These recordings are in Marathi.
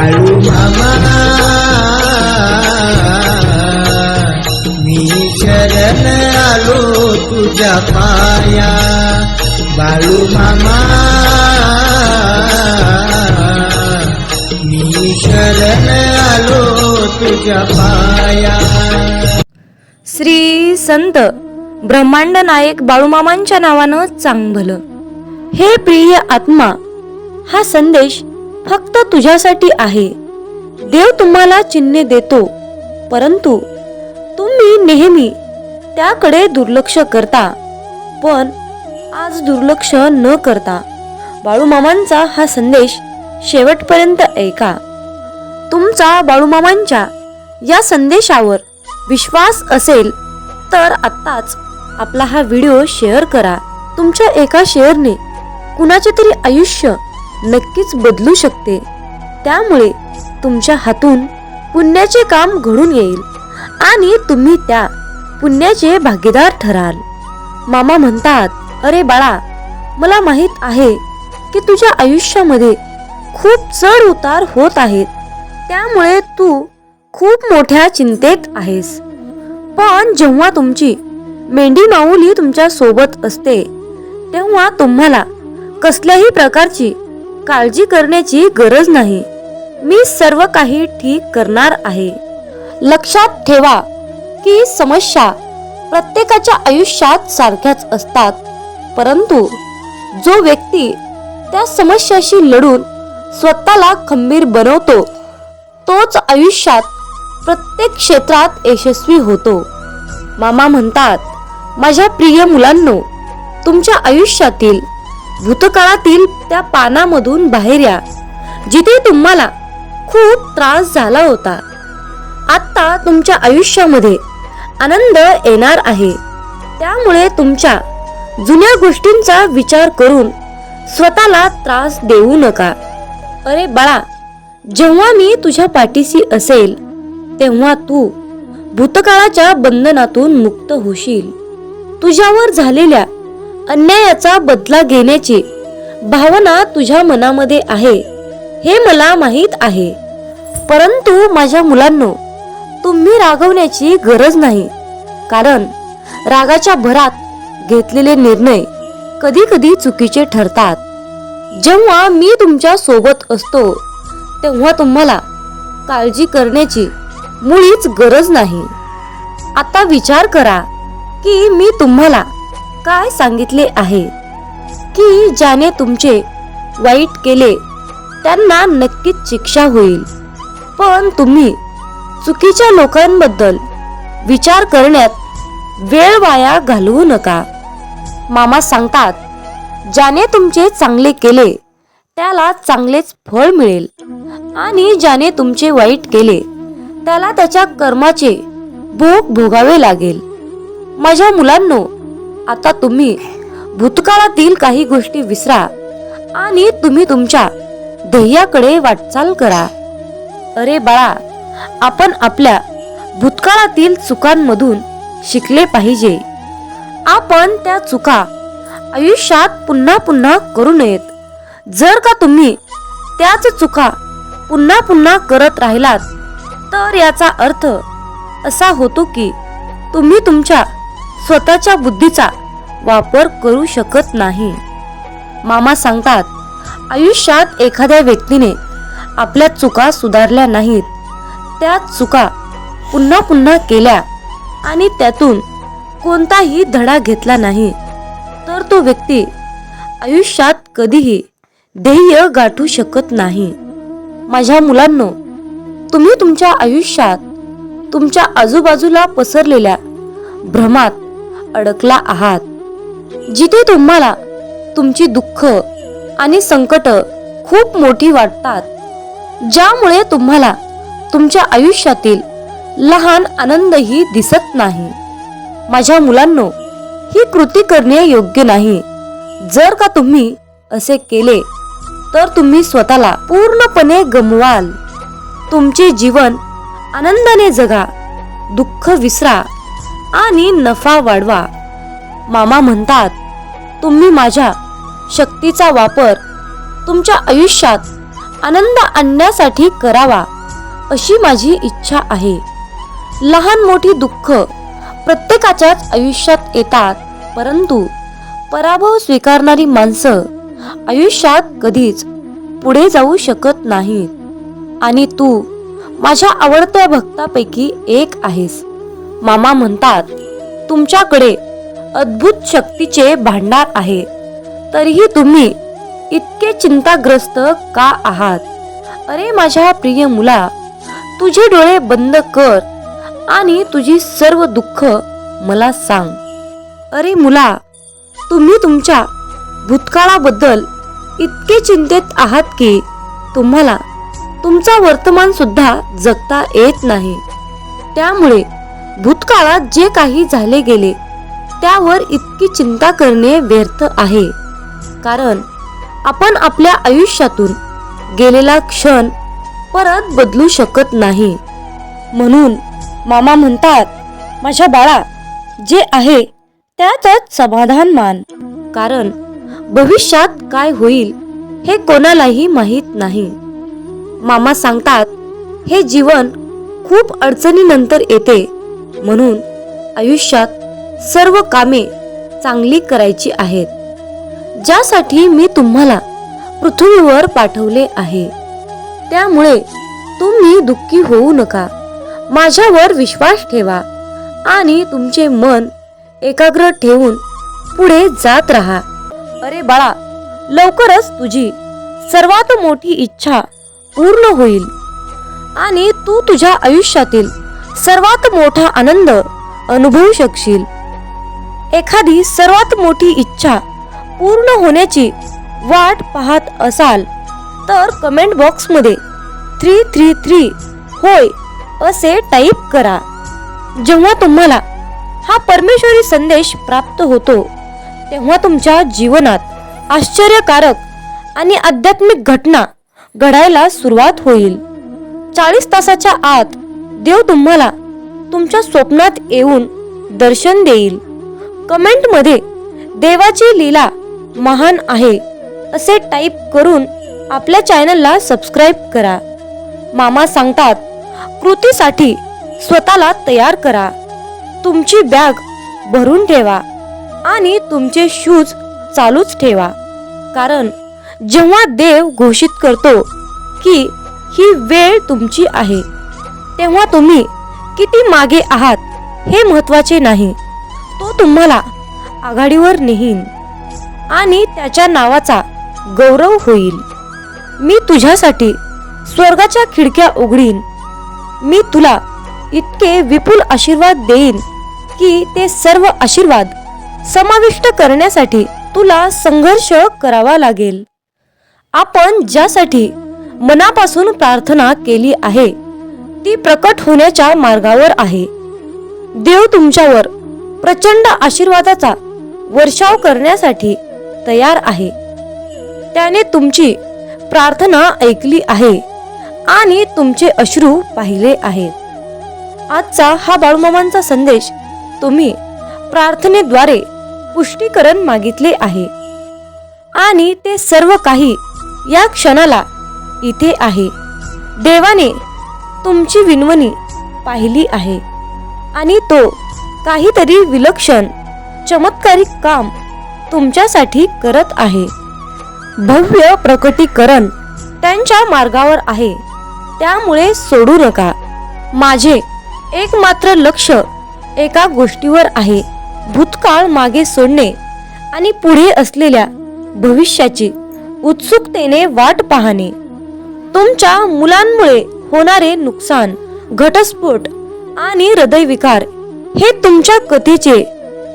आळू मामा मी शरण आलो तुझ्या पाया. बाळू मामा मी शरण आलो तुझ्या पाया. श्री संत ब्रह्मांड नायक बाळूमामांच्या नावानं चांगलं. हे प्रिय आत्मा हा संदेश फक्त तुझ्यासाठी आहे. देव तुम्हाला चिन्हे देतो. परंतु तुम्ही नेहमी त्याकडे दुर्लक्ष करता. पण आज दुर्लक्ष न करता. बाळूमामांचा हा संदेश शेवटपर्यंत ऐका. तुमचा बाळूमामांच्या या संदेशावर विश्वास असेल तर आत्ताच आपला हा व्हिडिओ शेअर करा. तुमच्या एका शेअरने कुणाचे तरी आयुष्य नक्कीच बदलू शकते. त्यामुळे तुमच्या हातून पुण्याचे काम घडून येईल आणि तुम्ही त्या पुण्याचे भागीदार ठराल. मामा म्हणतात अरे बाळा मला माहीत आहे की तुझ्या आयुष्यामध्ये खूप चढ उतार होत आहेत. त्यामुळे तू खूप मोठ्या चिंतेत आहेस. पण जेव्हा तुमची मेंढी माऊली तुमच्यासोबत असते तेव्हा तुम्हाला कसल्याही प्रकारची काळजी करण्याची गरज नाही. मी सर्व काही ठीक करणार आहे. लक्षात ठेवा की समस्या प्रत्येकाच्या आयुष्यात सारख्याच असतात. परंतु जो व्यक्ती त्या समस्याशी लढून स्वतःला खंबीर बनवतो तोच आयुष्यात प्रत्येक क्षेत्रात यशस्वी होतो. मामा म्हणतात माझ्या प्रिय मुलांनो तुमच्या आयुष्यातील भूतकाळातील त्या पानामधून बाहेर या जिथे तुम्हाला खूप त्रास झाला होता. आत्ता तुमच्या आयुष्यामध्ये आनंद येणार आहे. त्यामुळे तुमच्या जुन्या गोष्टींचा विचार करून स्वतःला त्रास देऊ नका. अरे बाळा जेव्हा मी तुझ्या पाठीशी असेल तेव्हा तू भूतकाळाच्या बंधनातून मुक्त होशील. तुझ्यावर झालेल्या अन्यायाचा बदला घेण्याची भावना तुझ्या मनामध्ये आहे हे मला माहीत आहे. परंतु माझ्या मुलांनो तुम्ही रागवण्याची गरज नाही कारण रागाच्या भरात घेतलेले निर्णय कधी कधी चुकीचे ठरतात. जेव्हा मी तुमच्यासोबत असतो तेव्हा तुम्हाला काळजी करण्याची मुळीच गरज नाही. आता विचार करा की मी तुम्हाला काय सांगितले आहे? की ज्याने तुमचे वाईट केले त्यांना नक्कीच शिक्षा होईल. पण तुम्ही चुकीच्या लोकांबद्दल विचार करण्यात वेळ वाया घालवू नका. मामा सांगतात ज्याने तुमचे चांगले केले त्याला चांगलेच फळ मिळेल. आणि ज्याने तुमचे वाईट केले त्याला त्याच्या कर्माचे भोग भोगावे लागेल. माझ्या मुलांनो आता तुम्ही भूतकाळातील काही गोष्टी विसरा आणि तुम्ही तुमच्या ध्येयाकडे वाटचाल करा. अरे बाळा आपण आपल्या भूतकाळातील चुकांमधून शिकले पाहिजे. आपण त्या चुका आयुष्यात पुन्हा पुन्हा करू नयेत. जर का तुम्ही त्याच चुका पुन्हा पुन्हा करत राहिलात तर याचा अर्थ असा होतो की तुम्ही तुमच्या स्वतःच्या बुद्धीचा वापर करू शकत नाही. मामा सांगतात आयुष्यात एखाद्या व्यक्तीने आपल्या चुका सुधारल्या नाहीत. त्या चुका पुन्हा पुन्हा केल्या आणि त्यातून कोणताही धडा घेतला नाही. तर तो व्यक्ती आयुष्यात कधीही ध्येय गाठू शकत नाही. माझ्या मुलांनो तुम्ही तुमच्या आयुष्यात तुमच्या आजूबाजूला पसरलेल्या भ्रमात अडकला आहात जिथे तुम्हाला तुमची दुःख आणि संकट खूप मोठी वाटतात ज्यामुळे तुम्हाला तुमच्या आयुष्यातील लहान आनंदही दिसत नाही. माझ्या मुलांनो ही कृती करणे योग्य नाही. जर का तुम्ही असे केले तर तुम्ही स्वतःला पूर्णपणे गमवाल. तुमचे जीवन आनंदाने जगा दुःख विसरा आणि नफा वाढवा. मामा म्हणतात तुम्ही माझ्या शक्तीचा वापर तुमच्या आयुष्यात आनंद आणण्यासाठी करावा अशी माझी इच्छा आहे. लहान मोठी दुःख प्रत्येकाच्याच आयुष्यात येतात परंतु पराभव स्वीकारणारी माणसं आयुष्यात कधीच पुढे जाऊ शकत नाहीत. आणि तू माझ्या आवडत्या भक्तापैकी एक आहेस. मामा म्हणतात तुमच्याकडे अद्भुत शक्तीचे भांडार आहे. तरीही तुम्ही इतके चिंताग्रस्त का आहात? अरे माझ्या प्रिय मुला तुझे डोळे बंद कर आणि तुझी सर्व दुःख मला सांग. अरे मुला तुम्ही तुमच्या भूतकाळाबद्दल इतके चिंतेत आहात की तुम्हाला तुमचा वर्तमान सुद्धा जगता येत नाही. त्यामुळे भूतकाळात जे काही झाले गेले त्यावर इतकी चिंता करणे व्यर्थ आहे. कारण आपण आपल्या आयुष्यातून गेलेला क्षण परत बदलू शकत नाही. म्हणून मामा म्हणतात माझ्या बाळा जे आहे त्यातच समाधान मान. कारण भविष्यात काय होईल हे कोणालाही माहीत नाही. मामा सांगतात हे जीवन खूप अडचणीनंतर येते. म्हणून आयुष्यात सर्व कामे चांगली करायची आहेत. ज्यासाठी मी तुम्हाला पृथ्वीवर पाठवले आहे. त्यामुळे तुम्ही दुःखी होऊ नका. माझ्यावर विश्वास ठेवा आणि तुमचे मन एकाग्र ठेवून पुढे जात राहा. अरे बाळा लवकरच तुझी सर्वात मोठी इच्छा पूर्ण होईल आणि तू तुझ्या आयुष्यातील सर्वात मोठा आनंद अनुभवू शकशील. एखादी सर्वात मोठी इच्छा पूर्ण होण्याची वाट पाहत असाल तर कमेंट बॉक्समध्ये थ्री थ्री थ्री होय असे टाईप करा. जेव्हा तुम्हाला हा परमेश्वरी संदेश प्राप्त होतो तेव्हा तुमच्या जीवनात आश्चर्यकारक आणि आध्यात्मिक घटना घडायला सुरुवात होईल. चाळीस तासाच्या आत देव तुम्हाला तुमच्या स्वप्नात येऊन दर्शन देईल. कमेंटमध्ये देवाची लीला महान आहे असे टाईप करून आपल्या चॅनलला सबस्क्राईब करा. मामा सांगतात कृतीसाठी स्वतःला तयार करा. तुमची बॅग भरून ठेवा आणि तुमचे शूज चालूच ठेवा. कारण जेव्हा देव घोषित करतो की ही वेळ तुमची आहे तेव्हा तुम्ही किती मागे आहात हे महत्त्वाचे नाही. तो तुम्हाला आघाडीवर नेहीन आणि त्याच्या नावाचा गौरव होईल. मी तुझ्यासाठी स्वर्गाच्या खिडक्या उघडीन. मी तुला इतके विपुल आशीर्वाद देईन की ते सर्व आशीर्वाद समाविष्ट करण्यासाठी तुला संघर्ष करावा लागेल. आपण ज्यासाठी मनापासून प्रार्थना केली आहे ती प्रकट होण्याच्या मार्गावर आहे. देव तुमच्यावर प्रचंड आशीर्वादाचा वर्षाव करण्यासाठी तयार आहे. त्याने तुमची प्रार्थना ऐकली आहे आणि तुमचे अश्रू पाहिले आहेत. आजचा हा बाळूमामांचा संदेश तुम्ही प्रार्थनेद्वारे पुष्टीकरण मागितले आहे. आणि ते सर्व काही या क्षणाला इथे आहे. देवाने तुमची विनवणी पाहिली आहे. आणि तो काहीतरी विलक्षण चमत्कारिक काम तुमच्यासाठी करत आहे. भव्य प्रकटीकरण त्यांच्या मार्गावर आहे. त्यामुळे सोडू नका. माझे एकमात्र लक्ष एका गोष्टीवर आहे. भूतकाळ मागे सोडणे आणि पुढे असलेल्या भविष्याची उत्सुकतेने वाट पाहणे. तुमच्या मुलांमुळे होणारे नुकसान घटस्फोट आणि हृदयविकार हे तुमच्या कथेचे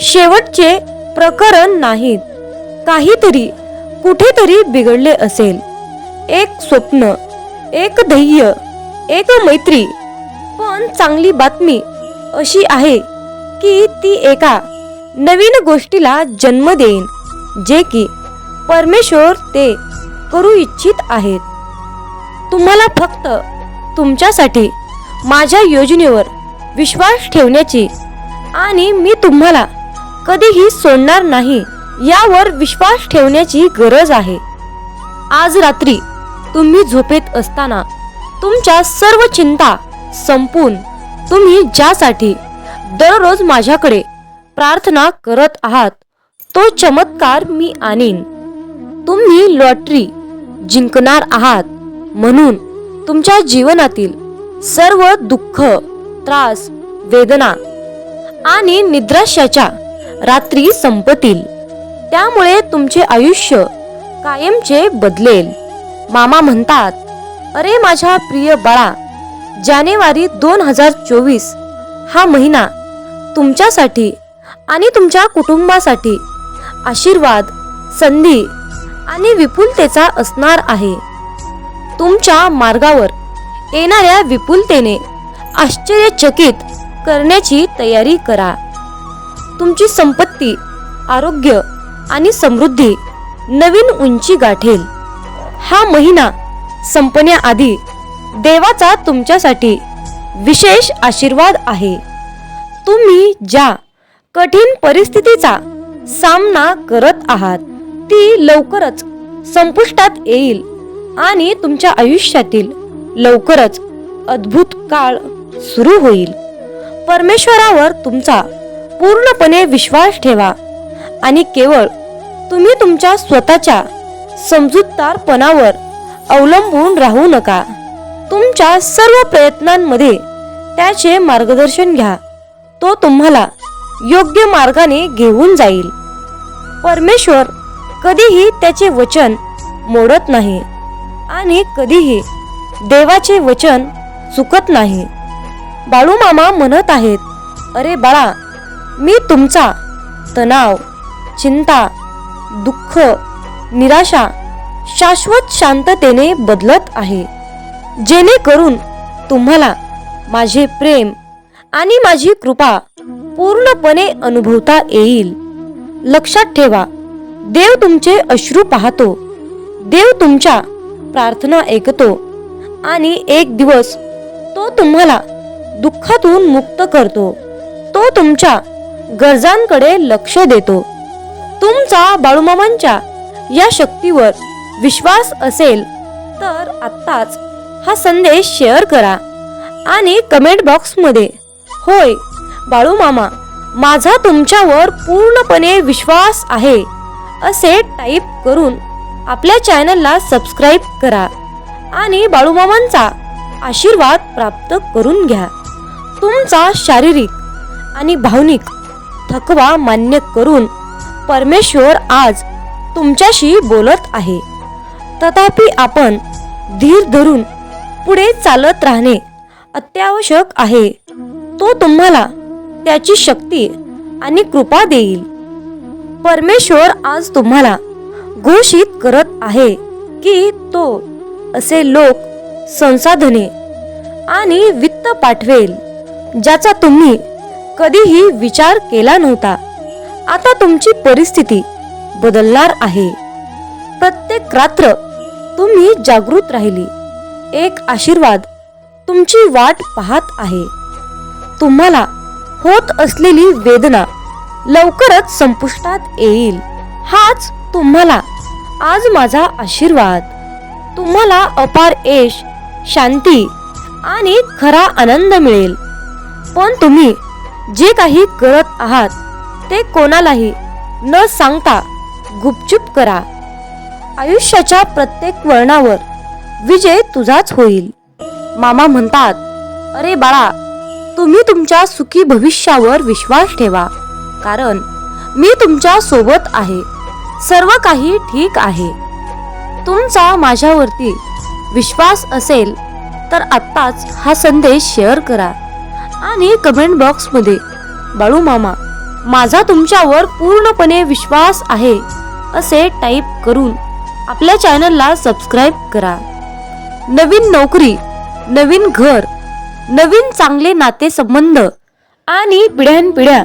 शेवटचे प्रकरण नाहीत. काहीतरी कुठेतरी बिघडले असेल. एक स्वप्न एक ध्येय एक मैत्री. पण चांगली बातमी अशी आहे की ती एका नवीन गोष्टीला जन्म देईन जे की परमेश्वर ते करू इच्छित आहेत. तुम्हाला फक्त तुमच्यासाठी माझ्या योजनेवर विश्वास ठेवण्याची आणि मी तुम्हाला कधीही सोडणार नाही यावर विश्वास ठेवण्याची गरज आहे. आज रात्री तुम्ही झोपेत असताना तुमच्या सर्व चिंता संपून तुम्ही ज्यासाठी दररोज माझ्याकडे प्रार्थना करत आहात तो चमत्कार मी आणीन. तुम्ही लॉटरी जिंकणार आहात म्हणून तुमच्या जीवनातील सर्व दुःख त्रास वेदना आणि निद्राशाच्या रात्री संपतील. त्यामुळे तुमचे आयुष्य कायमचे बदलेल. मामा म्हणतात अरे माझ्या प्रिय बाळा जानेवारी दोन हजार चोवीस हा महिना तुमच्यासाठी आणि तुमच्या कुटुंबासाठी आशीर्वाद संधी आणि विपुलतेचा असणार आहे. तुमच्या मार्गावर येणाऱ्या विपुलतेने आश्चर्यचकित करण्याची तयारी करा. तुमची संपत्ती आरोग्य आणि समृद्धी नवीन उंची गाठेल. हा महिना संपण्याआधी देवाचा तुमच्यासाठी विशेष आशीर्वाद आहे. तुम्ही ज्या कठीण परिस्थितीचा सामना करत आहात ती लवकरच संपुष्टात येईल. आणि तुमच्या आयुष्यातील लवकरच अद्भुत काळ सुरू होईल. परमेश्वरावर तुमचा पूर्णपणे विश्वास ठेवा आणि केवळ तुम्ही तुमच्या स्वतःच्या समजूतदारपणावर अवलंबून राहू नका. तुमच्या सर्व प्रयत्नांमध्ये त्याचे मार्गदर्शन घ्या. तो तुम्हाला योग्य मार्गाने घेऊन जाईल. परमेश्वर कधीही त्याचे वचन मोडत नाही. आणि कधीही देवाचे वचन चुकत नाही. बाळूमामा म्हणत आहेत अरे बाळा मी तुमचा तणाव चिंता दुःख निराशा शाश्वत शांततेने बदलत आहे. जेणेकरून तुम्हाला माझे प्रेम आणि माझी कृपा पूर्णपणे अनुभवता येईल. लक्षात ठेवा देव तुमचे अश्रू पाहतो. देव तुमच्या प्रार्थना ऐकतो. आणि एक दिवस तो तुम्हाला दुःखातून मुक्त करतो. तो तुमच्या गरजांकडे लक्ष देतो. तुमचा बाळूमामांच्या या शक्तीवर विश्वास असेल तर आत्ताच हा संदेश शेअर करा. आणि कमेंट बॉक्समध्ये होय बाळूमामा माझा तुमच्यावर पूर्णपणे विश्वास आहे असे टाईप करून आपल्या चॅनलला सबस्क्राईब करा आणि बाळूमामांचा आशीर्वाद प्राप्त करून घ्या. तुमचा शारीरिक आणि भावनिक थकवा मान्य करून परमेश्वर आज तुमच्याशी बोलत आहे. तथापि आपण धीर धरून पुढे चालत राहणे अत्यावश्यक आहे. तो तुम्हाला त्याची शक्ती आणि कृपा देईल. परमेश्वर आज तुम्हाला घोषित करत आहे की तो असे लोक संसाधने आणि वित्त पाठवेल ज्याचा तुम्ही कधीही विचार केला नव्हता. आता तुमची परिस्थिती बदलणार आहे. प्रत्येक रात्र तुम्ही जागृत राहिली. एक आशीर्वाद तुमची वाट पाहत आहे. तुम्हाला होत असलेली वेदना लवकरच संपुष्टात येईल. हाच तुम्हाला आज माझा आशीर्वाद. तुम्हाला अपार यश शांती आणि खरा आनंद मिळेल. पण तुम्ही जे काही करत आहात ते कोणालाही न सांगता गुपचूप करा. आयुष्याच्या प्रत्येक वळणावर विजय तुझाच होईल. मामा म्हणतात अरे बाळा तुम्ही तुमच्या सुखी भविष्यावर विश्वास ठेवा कारण मी तुमच्यासोबत आहे. सर्व काही ठीक आहे. तुमचा माझ्यावरती विश्वास असेल तर आत्ताच हा संदेश शेअर करा आणि कमेंट बॉक्समध्ये बाळू मामा माझा तुमच्यावर पूर्णपणे विश्वास आहे असे टाईप करून आपल्या चॅनलला सबस्क्राईब करा. नवीन नोकरी नवीन घर नवीन चांगले नातेसंबंध आणि पिढ्यानपिढ्या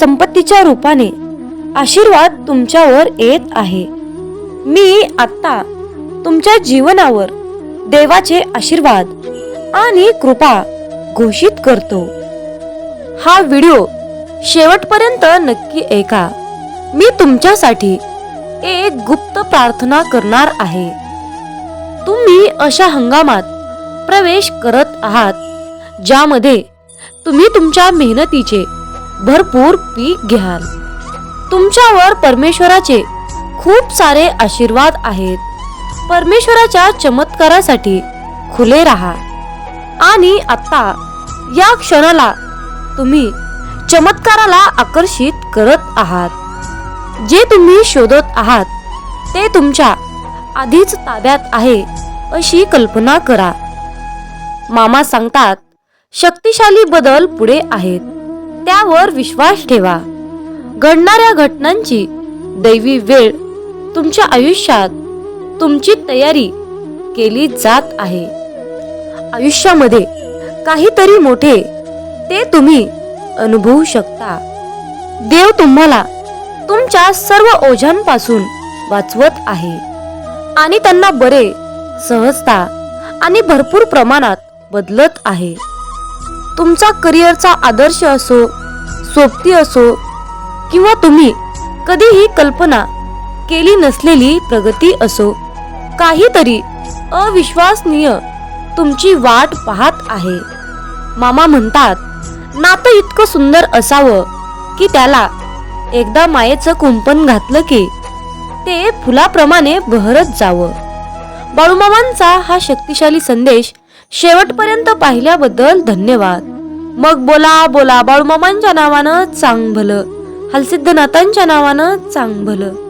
संपत्तीच्या रूपाने आशीर्वाद तुमच्यावर येत आहे. मी आत्ता तुमच्या जीवनावर देवाचे आशीर्वाद आणि कृपा घोषित करतो. हा व्हिडिओ शेवटपर्यंत नक्की ऐका. मी तुमच्यासाठी एक गुप्त प्रार्थना करणार आहे. तुम्ही अशा हंगामात प्रवेश करत आहात ज्यामध्ये तुम्ही तुमच्या मेहनतीचे भरपूर पीक घ्याल. तुमच्यावर परमेश्वराचे खूप सारे आशीर्वाद आहेत. परमेश्वराच्या चमत्कारासाठी खुले राहा. आणि आत्ता या क्षणाला तुम्ही चमत्काराला आकर्षित करत आहात. जे तुम्ही शोधत आहात ते तुमच्या आधीच ताब्यात आहे अशी कल्पना करा. मामा सांगतात शक्तिशाली बदल पुढे आहेत. त्यावर विश्वास ठेवा. घडणाऱ्या घटनांची दैवी वेळ तुमच्या आयुष्यात तुमची तयारी केली जात आहे. आयुष्यामध्ये काहीतरी मोठे ते तुम्ही अनुभवू शकता. देव तुम्हाला तुमच्या सर्व ओझ्यांपासून वाचवत आहे आणि त्यांना बरे सहजता आणि भरपूर प्रमाणात बदलत आहे. तुमचा करिअरचा आदर्श असो सोबती असो किंवा तुम्ही कधीही कल्पना केली नसलेली प्रगती असो काहीतरी अविश्वसनीय तुमची वाट पाहत आहे. मामा म्हणतात नातं इतकं सुंदर असावं की त्याला एकदा मायेचं कुंपण घातलं की ते फुलाप्रमाणे बहरत जावं. बाळूमामांचा हा शक्तिशाली संदेश शेवटपर्यंत पाहिल्याबद्दल धन्यवाद. मग बोला बोला बाळूमामांच्या नावानं चांग भलं हलसिद्धनाथांच्या नावानं चांग भलं